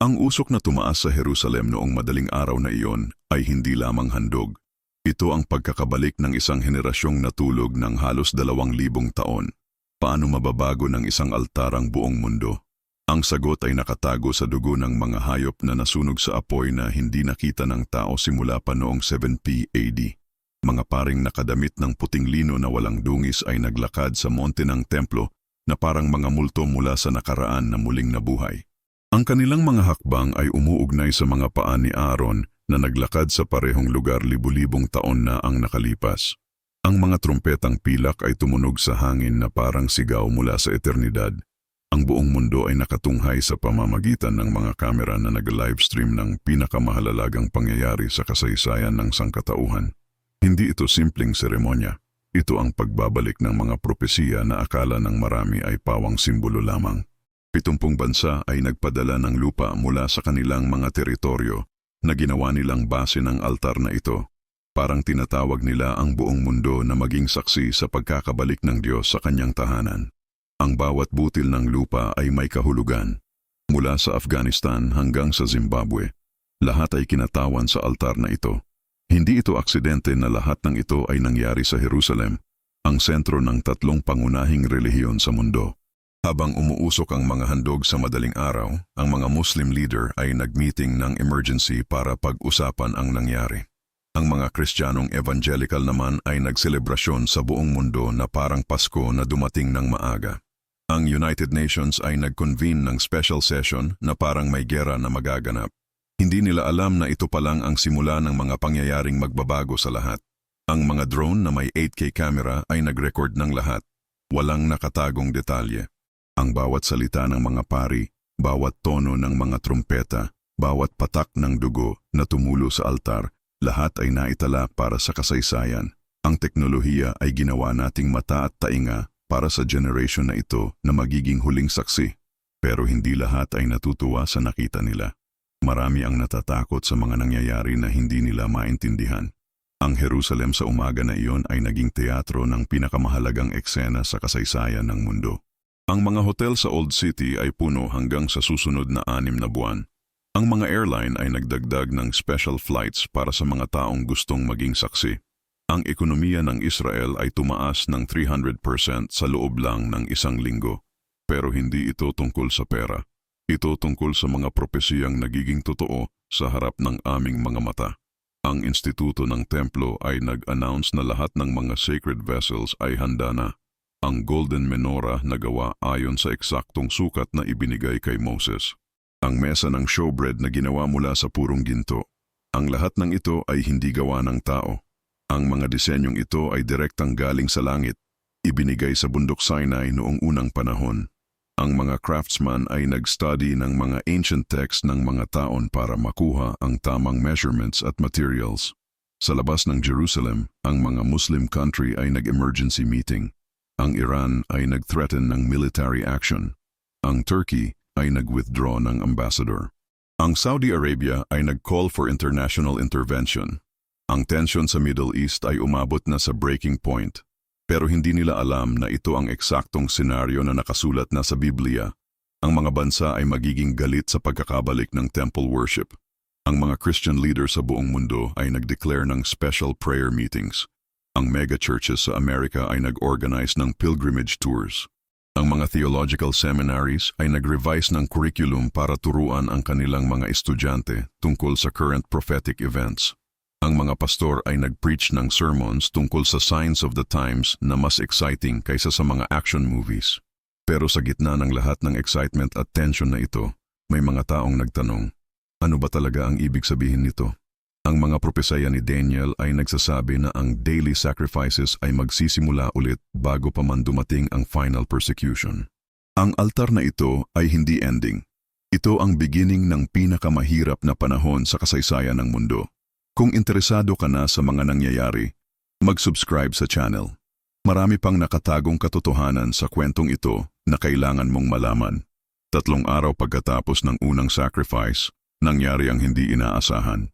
Ang usok na tumaas sa Jerusalem noong madaling araw na iyon ay hindi lamang handog. Ito ang pagkakabalik ng isang henerasyong natulog ng halos dalawang libong taon. Paano mababago ng isang altar ang buong mundo? Ang sagot ay nakatago sa dugo ng mga hayop na nasunog sa apoy na hindi nakita ng tao simula pa noong 7p AD. Mga paring nakadamit ng puting lino na walang dungis ay naglakad sa monte ng templo na parang mga multo mula sa nakaraan na muling nabuhay. Ang kanilang mga hakbang ay umuugnay sa mga paa ni Aaron na naglakad sa parehong lugar libu-libong taon na ang nakalipas. Ang mga trumpetang pilak ay tumunog sa hangin na parang sigaw mula sa eternidad. Ang buong mundo ay nakatunghay sa pamamagitan ng mga kamera na nag-livestream ng pinakamahalagang pangyayari sa kasaysayan ng sangkatauhan. Hindi ito simpleng seremonya. Ito ang pagbabalik ng mga propesiya na akala ng marami ay pawang simbolo lamang. Pitumpung bansa ay nagpadala ng lupa mula sa kanilang mga teritoryo na ginawa nilang base ng altar na ito. Parang tinatawag nila ang buong mundo na maging saksi sa pagkakabalik ng Diyos sa kanyang tahanan. Ang bawat butil ng lupa ay may kahulugan. Mula sa Afghanistan hanggang sa Zimbabwe, lahat ay kinatawan sa altar na ito. Hindi ito aksidente na lahat ng ito ay nangyari sa Jerusalem, ang sentro ng tatlong pangunahing relihiyon sa mundo. Habang umuusok ang mga handog sa madaling araw, ang mga Muslim leader ay nagmeeting ng emergency para pag-usapan ang nangyari. Ang mga Kristiyanong evangelical naman ay nagselebrasyon sa buong mundo na parang Pasko na dumating ng maaga. Ang United Nations ay nag-convene ng special session na parang may gera na magaganap. Hindi nila alam na ito pa lang ang simula ng mga pangyayaring magbabago sa lahat. Ang mga drone na may 8K camera ay nag-record ng lahat. Walang nakatagong detalye. Ang bawat salita ng mga pari, bawat tono ng mga trumpeta, bawat patak ng dugo na tumulo sa altar, lahat ay naitala para sa kasaysayan. Ang teknolohiya ay ginawa nating mata at tainga para sa generation na ito na magiging huling saksi. Pero hindi lahat ay natutuwa sa nakita nila. Marami ang natatakot sa mga nangyayari na hindi nila maintindihan. Ang Jerusalem sa umaga na iyon ay naging teatro ng pinakamahalagang eksena sa kasaysayan ng mundo. Ang mga hotel sa Old City ay puno hanggang sa susunod na anim na buwan. Ang mga airline ay nagdagdag ng special flights para sa mga taong gustong maging saksi. Ang ekonomiya ng Israel ay tumaas ng 300% sa loob lang ng isang linggo. Pero hindi ito tungkol sa pera. Ito tungkol sa mga propesiyang nagiging totoo sa harap ng aming mga mata. Ang Instituto ng Templo ay nag-announce na lahat ng mga sacred vessels ay handa na ang golden menorah na gawa ayon sa eksaktong sukat na ibinigay kay Moses. Ang mesa ng showbread na ginawa mula sa purong ginto. Ang lahat ng ito ay hindi gawa ng tao. Ang mga disenyong ito ay direktang galing sa langit, ibinigay sa bundok Sinai noong unang panahon. Ang mga craftsman ay nag-study ng mga ancient texts ng mga taon para makuha ang tamang measurements at materials. Sa labas ng Jerusalem, ang mga Muslim country ay nag-emergency meeting. Ang Iran ay nag-threaten ng military action. Ang Turkey ay nag-withdraw ng ambassador. Ang Saudi Arabia ay nag-call for international intervention. Ang tension sa Middle East ay umabot na sa breaking point. Pero hindi nila alam na ito ang eksaktong senaryo na nakasulat na sa Biblia. Ang mga bansa ay magiging galit sa pagkakabalik ng temple worship. Ang mga Christian leaders sa buong mundo ay nag-declare ng special prayer meetings ang mega churches sa Amerika ay nag-organize ng pilgrimage tours. Ang mga theological seminaries ay nag-revise ng curriculum para turuan ang kanilang mga estudyante tungkol sa current prophetic events. Ang mga pastor ay nag-preach ng sermons tungkol sa signs of the times na mas exciting kaysa sa mga action movies. Pero sa gitna ng lahat ng excitement at tension na ito, may mga taong nagtanong, ano ba talaga ang ibig sabihin nito? Ang mga propesaya ni Daniel ay nagsasabi na ang daily sacrifices ay magsisimula ulit bago pa man dumating ang final persecution. Ang altar na ito ay hindi ending. Ito ang beginning ng pinakamahirap na panahon sa kasaysayan ng mundo. Kung interesado ka na sa mga nangyayari, mag-subscribe sa channel. Marami pang nakatagong katotohanan sa kwentong ito na kailangan mong malaman. Tatlong araw pagkatapos ng unang sacrifice, nangyari ang hindi inaasahan.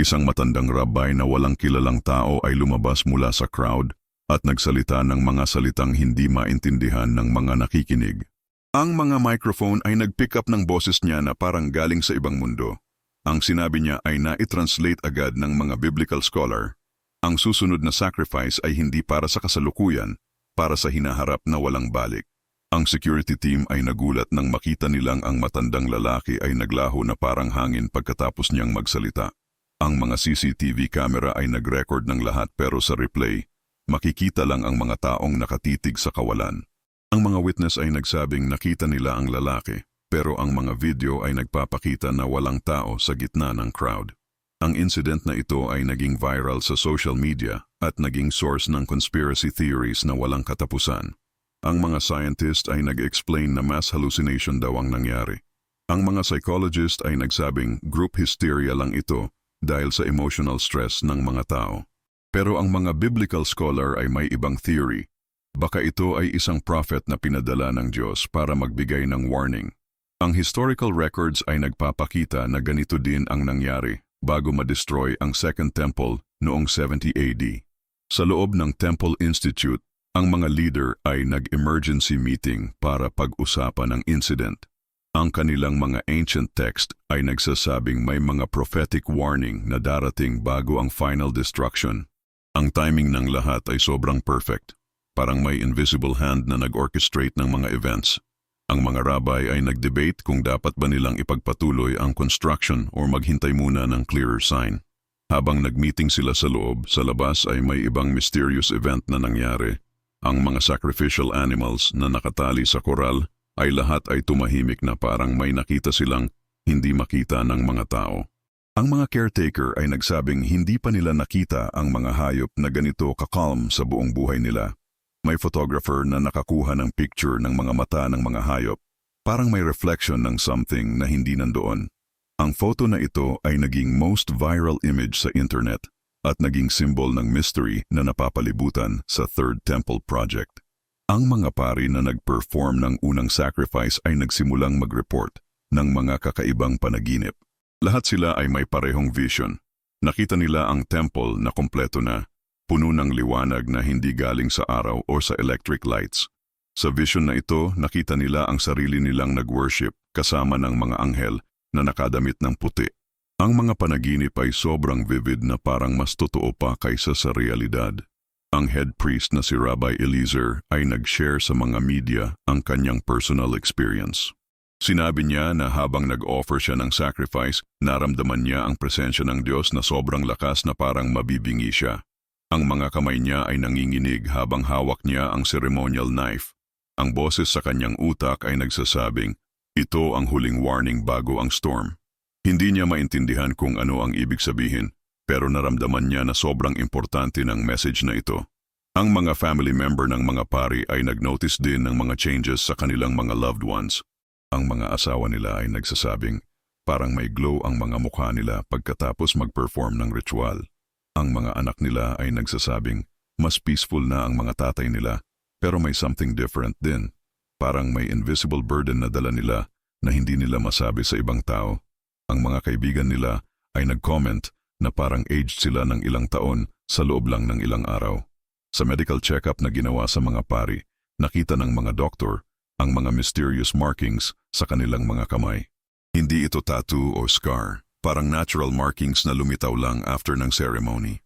Isang matandang rabay na walang kilalang tao ay lumabas mula sa crowd at nagsalita ng mga salitang hindi maintindihan ng mga nakikinig. Ang mga microphone ay nag-pick up ng boses niya na parang galing sa ibang mundo. Ang sinabi niya ay na-translate agad ng mga biblical scholar. Ang susunod na sacrifice ay hindi para sa kasalukuyan, para sa hinaharap na walang balik. Ang security team ay nagulat nang makita nilang ang matandang lalaki ay naglaho na parang hangin pagkatapos niyang magsalita. Ang mga CCTV camera ay nag-record ng lahat pero sa replay, makikita lang ang mga taong nakatitig sa kawalan. Ang mga witness ay nagsabing nakita nila ang lalaki, pero ang mga video ay nagpapakita na walang tao sa gitna ng crowd. Ang incident na ito ay naging viral sa social media at naging source ng conspiracy theories na walang katapusan. Ang mga scientist ay nag-explain na mass hallucination daw ang nangyari. Ang mga psychologist ay nagsabing group hysteria lang ito dahil sa emotional stress ng mga tao. Pero ang mga biblical scholar ay may ibang theory. Baka ito ay isang prophet na pinadala ng Diyos para magbigay ng warning. Ang historical records ay nagpapakita na ganito din ang nangyari bago ma-destroy ang Second Temple noong 70 AD. Sa loob ng Temple Institute, ang mga leader ay nag-emergency meeting para pag-usapan ang incident. Ang kanilang mga ancient text ay nagsasabing may mga prophetic warning na darating bago ang final destruction. Ang timing ng lahat ay sobrang perfect. Parang may invisible hand na nag-orchestrate ng mga events. Ang mga rabbi ay nag-debate kung dapat ba nilang ipagpatuloy ang construction o maghintay muna ng clearer sign. Habang nag-meeting sila sa loob, sa labas ay may ibang mysterious event na nangyari. Ang mga sacrificial animals na nakatali sa koral ay lahat ay tumahimik na parang may nakita silang hindi makita ng mga tao. Ang mga caretaker ay nagsabing hindi pa nila nakita ang mga hayop na ganito kakalm sa buong buhay nila. May photographer na nakakuha ng picture ng mga mata ng mga hayop. Parang may reflection ng something na hindi nandoon. Ang photo na ito ay naging most viral image sa internet at naging symbol ng mystery na napapalibutan sa Third Temple Project. Ang mga pari na nag-perform ng unang sacrifice ay nagsimulang mag-report ng mga kakaibang panaginip. Lahat sila ay may parehong vision. Nakita nila ang temple na kompleto na, puno ng liwanag na hindi galing sa araw o sa electric lights. Sa vision na ito, nakita nila ang sarili nilang nag-worship kasama ng mga anghel na nakadamit ng puti. Ang mga panaginip ay sobrang vivid na parang mas totoo pa kaysa sa realidad. Ang head priest na si Rabbi Eliezer ay nag-share sa mga media ang kanyang personal experience. Sinabi niya na habang nag-offer siya ng sacrifice, naramdaman niya ang presensya ng Diyos na sobrang lakas na parang mabibingi siya. Ang mga kamay niya ay nanginginig habang hawak niya ang ceremonial knife. Ang boses sa kanyang utak ay nagsasabing, ito ang huling warning bago ang storm. Hindi niya maintindihan kung ano ang ibig sabihin, pero naramdaman niya na sobrang importante ng message na ito. Ang mga family member ng mga pari ay nag-notice din ng mga changes sa kanilang mga loved ones. Ang mga asawa nila ay nagsasabing, parang may glow ang mga mukha nila pagkatapos mag-perform ng ritual. Ang mga anak nila ay nagsasabing, mas peaceful na ang mga tatay nila, pero may something different din. Parang may invisible burden na dala nila na hindi nila masabi sa ibang tao. Ang mga kaibigan nila ay nag-comment na parang aged sila ng ilang taon sa loob lang ng ilang araw. Sa medical check-up na ginawa sa mga pari, nakita ng mga doktor ang mga mysterious markings sa kanilang mga kamay. Hindi ito tattoo o scar, parang natural markings na lumitaw lang after ng ceremony.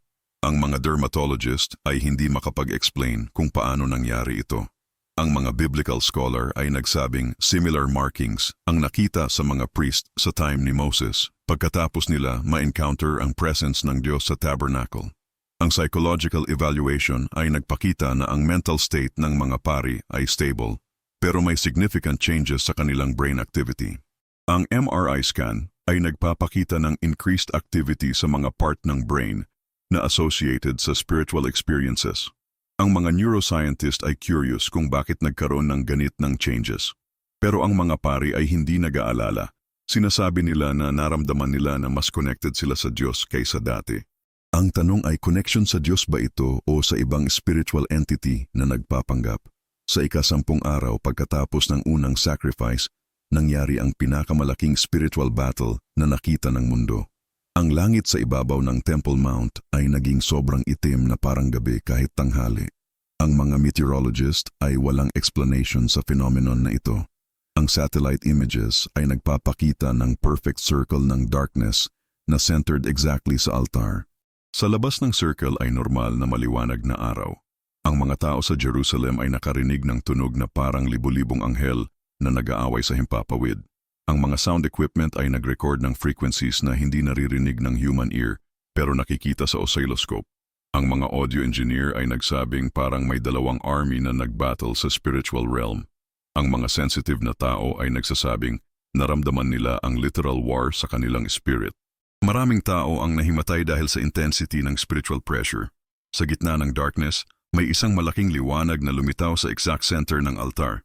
Ang mga dermatologist ay hindi makapag-explain kung paano nangyari ito. Ang mga biblical scholar ay nagsabing similar markings ang nakita sa mga priest sa time ni Moses pagkatapos nila ma-encounter ang presence ng Diyos sa tabernacle. Ang psychological evaluation ay nagpakita na ang mental state ng mga pari ay stable pero may significant changes sa kanilang brain activity. Ang MRI scan ay nagpapakita ng increased activity sa mga part ng brain na associated sa spiritual experiences. Ang mga neuroscientist ay curious kung bakit nagkaroon ng ganit ng changes. Pero ang mga pari ay hindi nag-aalala. Sinasabi nila na naramdaman nila na mas connected sila sa Diyos kaysa dati. Ang tanong ay connection sa Diyos ba ito o sa ibang spiritual entity na nagpapanggap? Sa ikasampung araw pagkatapos ng unang sacrifice, nangyari ang pinakamalaking spiritual battle na nakita ng mundo. Ang langit sa ibabaw ng Temple Mount ay naging sobrang itim na parang gabi kahit tanghali. Ang mga meteorologist ay walang explanation sa phenomenon na ito. Ang satellite images ay nagpapakita ng perfect circle ng darkness na centered exactly sa altar. Sa labas ng circle ay normal na maliwanag na araw. Ang mga tao sa Jerusalem ay nakarinig ng tunog na parang libu-libong anghel na nag-aaway sa himpapawid. Ang mga sound equipment ay nag-record ng frequencies na hindi naririnig ng human ear pero nakikita sa oscilloscope. Ang mga audio engineer ay nagsabing parang may dalawang army na nagbattle sa spiritual realm. Ang mga sensitive na tao ay nagsasabing naramdaman nila ang literal war sa kanilang spirit. Maraming tao ang nahimatay dahil sa intensity ng spiritual pressure. Sa gitna ng darkness, may isang malaking liwanag na lumitaw sa exact center ng altar.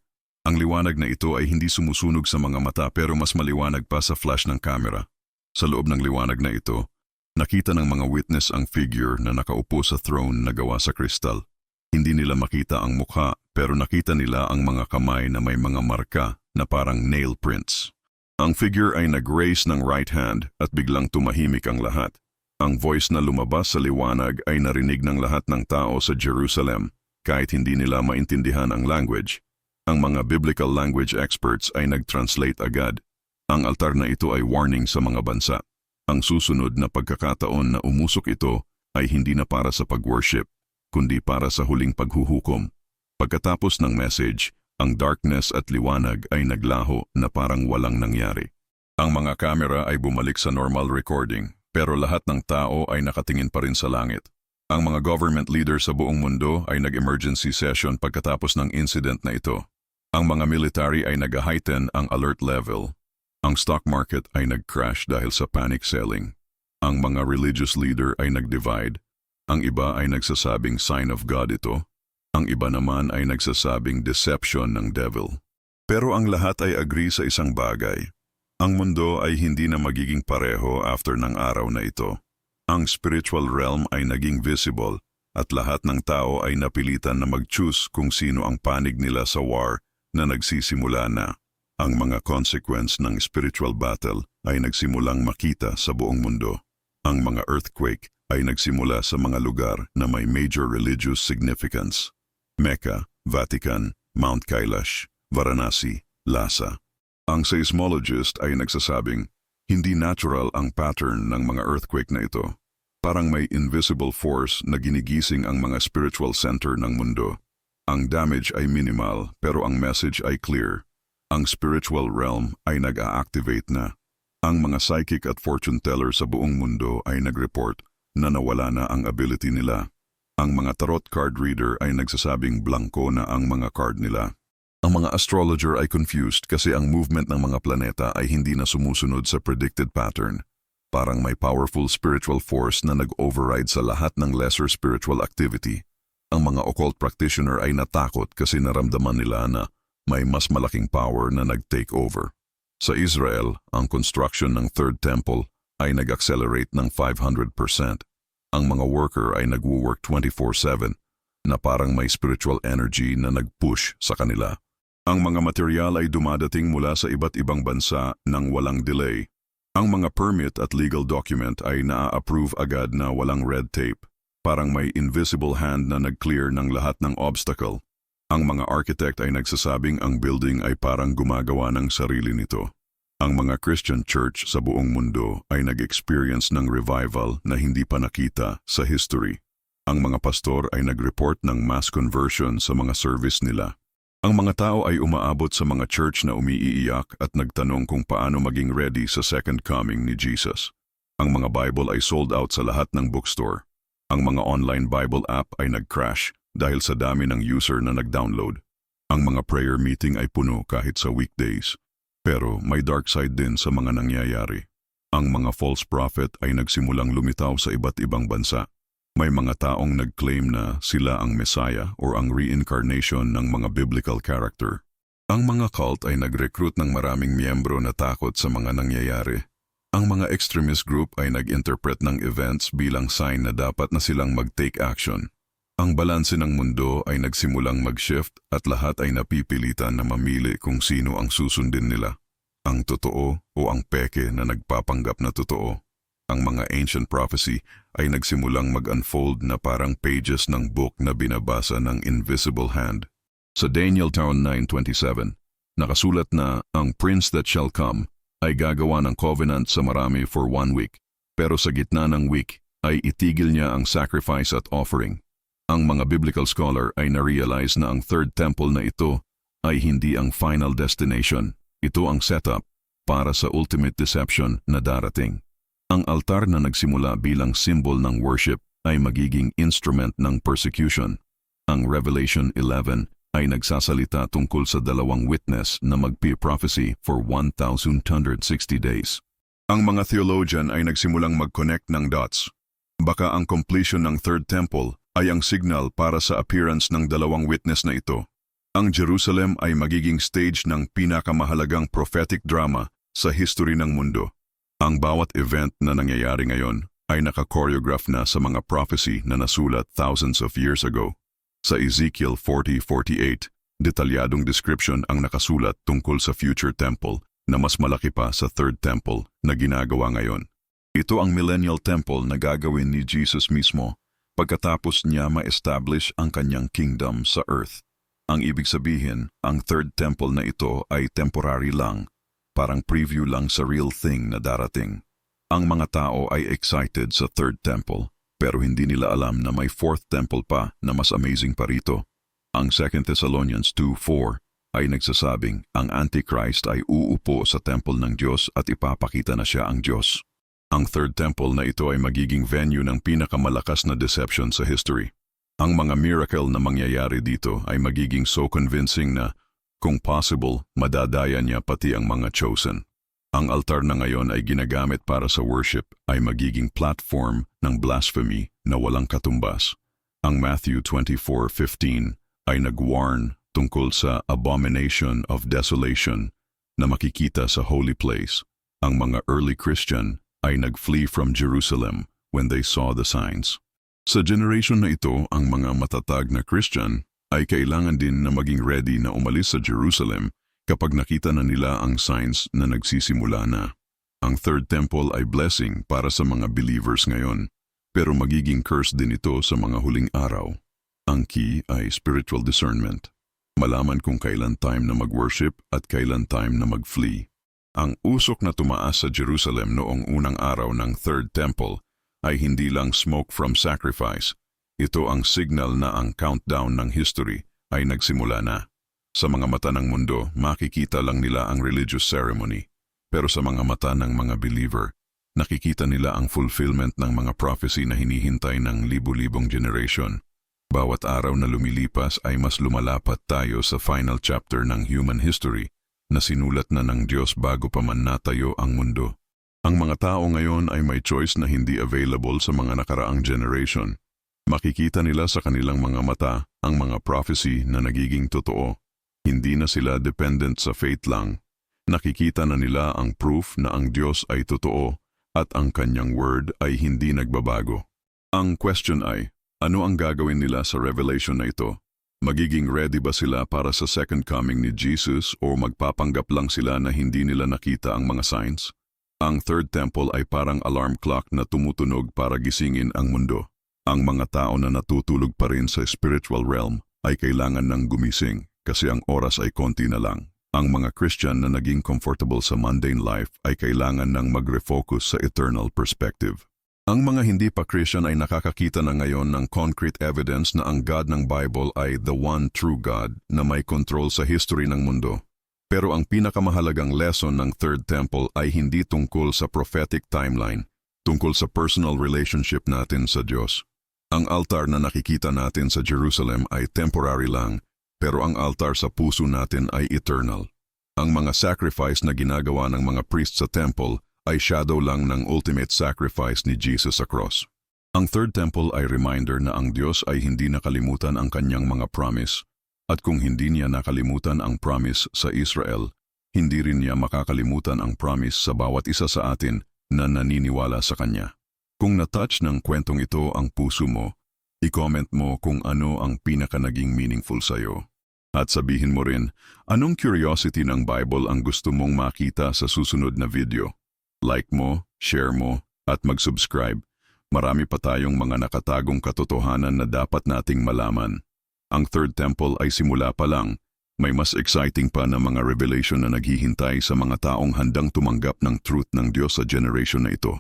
Ang liwanag na ito ay hindi sumusunog sa mga mata pero mas maliwanag pa sa flash ng camera. Sa loob ng liwanag na ito, nakita ng mga witness ang figure na nakaupo sa throne na gawa sa kristal. Hindi nila makita ang mukha pero nakita nila ang mga kamay na may mga marka na parang nail prints. Ang figure ay nag-raise ng right hand at biglang tumahimik ang lahat. Ang voice na lumabas sa liwanag ay narinig ng lahat ng tao sa Jerusalem kahit hindi nila maintindihan ang language. Ang mga biblical language experts ay nag-translate agad. Ang altar na ito ay warning sa mga bansa. Ang susunod na pagkakataon na umusok ito ay hindi na para sa pag-worship, kundi para sa huling paghuhukom. Pagkatapos ng message, ang darkness at liwanag ay naglaho na parang walang nangyari. Ang mga kamera ay bumalik sa normal recording, pero lahat ng tao ay nakatingin pa rin sa langit. Ang mga government leaders sa buong mundo ay nag-emergency session pagkatapos ng incident na ito. Ang mga military ay nag-heighten ang alert level. Ang stock market ay nag-crash dahil sa panic selling. Ang mga religious leader ay nag-divide. Ang iba ay nagsasabing sign of God ito. Ang iba naman ay nagsasabing deception ng devil. Pero ang lahat ay agree sa isang bagay. Ang mundo ay hindi na magiging pareho after ng araw na ito. Ang spiritual realm ay naging visible at lahat ng tao ay napilitan na mag-choose kung sino ang panig nila sa war na nagsisimula na. Ang mga consequence ng spiritual battle ay nagsimulang makita sa buong mundo. Ang mga earthquake ay nagsimula sa mga lugar na may major religious significance. Mecca, Vatican, Mount Kailash, Varanasi, Lhasa. Ang seismologist ay nagsasabing, hindi natural ang pattern ng mga earthquake na ito. Parang may invisible force na ginigising ang mga spiritual center ng mundo. Ang damage ay minimal pero ang message ay clear. Ang spiritual realm ay nag-a-activate na. Ang mga psychic at fortune teller sa buong mundo ay nag-report na nawala na ang ability nila. Ang mga tarot card reader ay nagsasabing blanco na ang mga card nila. Ang mga astrologer ay confused kasi ang movement ng mga planeta ay hindi na sumusunod sa predicted pattern. Parang may powerful spiritual force na nag-override sa lahat ng lesser spiritual activity. Ang mga occult practitioner ay natakot kasi naramdaman nila na may mas malaking power na nag-take over. Sa Israel, ang construction ng Third Temple ay nag-accelerate ng 500%. Ang mga worker ay nagwo-work 24-7 na parang may spiritual energy na nag-push sa kanila. Ang mga material ay dumadating mula sa iba't ibang bansa ng walang delay. Ang mga permit at legal document ay naa-approve agad na walang red tape. Parang may invisible hand na nag-clear ng lahat ng obstacle. Ang mga architect ay nagsasabing ang building ay parang gumagawa ng sarili nito. Ang mga Christian church sa buong mundo ay nag-experience ng revival na hindi pa nakita sa history. Ang mga pastor ay nag-report ng mass conversion sa mga service nila. Ang mga tao ay umaabot sa mga church na umiiyak at nagtanong kung paano maging ready sa second coming ni Jesus. Ang mga Bible ay sold out sa lahat ng bookstore. Ang mga online Bible app ay nag-crash dahil sa dami ng user na nag-download. Ang mga prayer meeting ay puno kahit sa weekdays. Pero may dark side din sa mga nangyayari. Ang mga false prophet ay nagsimulang lumitaw sa iba't ibang bansa. May mga taong nag-claim na sila ang Messiah or ang reincarnation ng mga biblical character. Ang mga cult ay nag-recruit ng maraming miyembro na takot sa mga nangyayari. Ang mga extremist group ay nag-interpret ng events bilang sign na dapat na silang mag-take action. Ang balanse ng mundo ay nagsimulang mag-shift at lahat ay napipilitan na mamili kung sino ang susundin nila. Ang totoo o ang peke na nagpapanggap na totoo. Ang mga ancient prophecy ay nagsimulang mag-unfold na parang pages ng book na binabasa ng invisible hand. Sa Daniel Town 9.27, nakasulat na ang Prince that shall come ay gagawa ng covenant sa marami for one week. Pero sa gitna ng week ay itigil niya ang sacrifice at offering. Ang mga biblical scholar ay na-realize na ang third temple na ito ay hindi ang final destination. Ito ang setup para sa ultimate deception na darating. Ang altar na nagsimula bilang symbol ng worship ay magiging instrument ng persecution. Ang Revelation 11 ay nagsasalita tungkol sa dalawang witness na magpi-prophecy for 1,260 days. Ang mga theologian ay nagsimulang mag-connect ng dots. Baka ang completion ng Third Temple ay ang signal para sa appearance ng dalawang witness na ito. Ang Jerusalem ay magiging stage ng pinakamahalagang prophetic drama sa history ng mundo. Ang bawat event na nangyayari ngayon ay naka-choreograph na sa mga prophecy na nasulat thousands of years ago. Sa Ezekiel 40.48, detalyadong description ang nakasulat tungkol sa future temple na mas malaki pa sa third temple na ginagawa ngayon. Ito ang millennial temple na gagawin ni Jesus mismo pagkatapos niya ma-establish ang kanyang kingdom sa earth. Ang ibig sabihin, ang third temple na ito ay temporary lang, parang preview lang sa real thing na darating. Ang mga tao ay excited sa third temple pero hindi nila alam na may fourth temple pa na mas amazing pa rito. Ang 2 Thessalonians 2.4 ay nagsasabing ang Antichrist ay uupo sa temple ng Diyos at ipapakita na siya ang Diyos. Ang third temple na ito ay magiging venue ng pinakamalakas na deception sa history. Ang mga miracle na mangyayari dito ay magiging so convincing na, kung possible, madadaya niya pati ang mga chosen. Ang altar na ngayon ay ginagamit para sa worship ay magiging platform ng blasphemy na walang katumbas. Ang Matthew 24.15 ay nag-warn tungkol sa abomination of desolation na makikita sa holy place. Ang mga early Christian ay nag-flee from Jerusalem when they saw the signs. Sa generation na ito, ang mga matatag na Christian ay kailangan din na maging ready na umalis sa Jerusalem kapag nakita na nila ang signs na nagsisimula na. Ang third temple ay blessing para sa mga believers ngayon, pero magiging curse din ito sa mga huling araw. Ang key ay spiritual discernment. Malaman kung kailan time na mag-worship at kailan time na mag-flee. Ang usok na tumaas sa Jerusalem noong unang araw ng Third Temple ay hindi lang smoke from sacrifice. Ito ang signal na ang countdown ng history ay nagsimula na. Sa mga mata ng mundo, makikita lang nila ang religious ceremony. Pero sa mga mata ng mga believer, nakikita nila ang fulfillment ng mga prophecy na hinihintay ng libu-libong generation. Bawat araw na lumilipas ay mas lumalapat tayo sa final chapter ng human history na sinulat na ng Diyos bago pa man natayo ang mundo. Ang mga tao ngayon ay may choice na hindi available sa mga nakaraang generation. Makikita nila sa kanilang mga mata ang mga prophecy na nagiging totoo. Hindi na sila dependent sa faith lang. Nakikita na nila ang proof na ang Diyos ay totoo at ang kanyang word ay hindi nagbabago. Ang question ay, ano ang gagawin nila sa revelation na ito? Magiging ready ba sila para sa second coming ni Jesus o magpapanggap lang sila na hindi nila nakita ang mga signs? Ang third temple ay parang alarm clock na tumutunog para gisingin ang mundo. Ang mga tao na natutulog pa rin sa spiritual realm ay kailangan ng gumising kasi ang oras ay konti na lang. Ang mga Christian na naging comfortable sa mundane life ay kailangan ng mag-refocus sa eternal perspective. Ang mga hindi pa Christian ay nakakakita na ngayon ng concrete evidence na ang God ng Bible ay the one true God na may control sa history ng mundo. Pero ang pinakamahalagang lesson ng Third Temple ay hindi tungkol sa prophetic timeline, tungkol sa personal relationship natin sa Diyos. Ang altar na nakikita natin sa Jerusalem ay temporary lang pero ang altar sa puso natin ay eternal. Ang mga sacrifice na ginagawa ng mga priest sa temple ay shadow lang ng ultimate sacrifice ni Jesus sa cross. Ang third temple ay reminder na ang Diyos ay hindi nakalimutan ang kanyang mga promise at kung hindi niya nakalimutan ang promise sa Israel, hindi rin niya makakalimutan ang promise sa bawat isa sa atin na naniniwala sa Kanya. Kung natouch ng kwentong ito ang puso mo, I-comment mo kung ano ang pinaka naging meaningful sa'yo. At sabihin mo rin, anong curiosity ng Bible ang gusto mong makita sa susunod na video? Like mo, share mo, at mag-subscribe. Marami pa tayong mga nakatagong katotohanan na dapat nating malaman. Ang Third Temple ay simula pa lang, May mas exciting pa na mga revelation na naghihintay sa mga taong handang tumanggap ng truth ng Diyos sa generation na ito.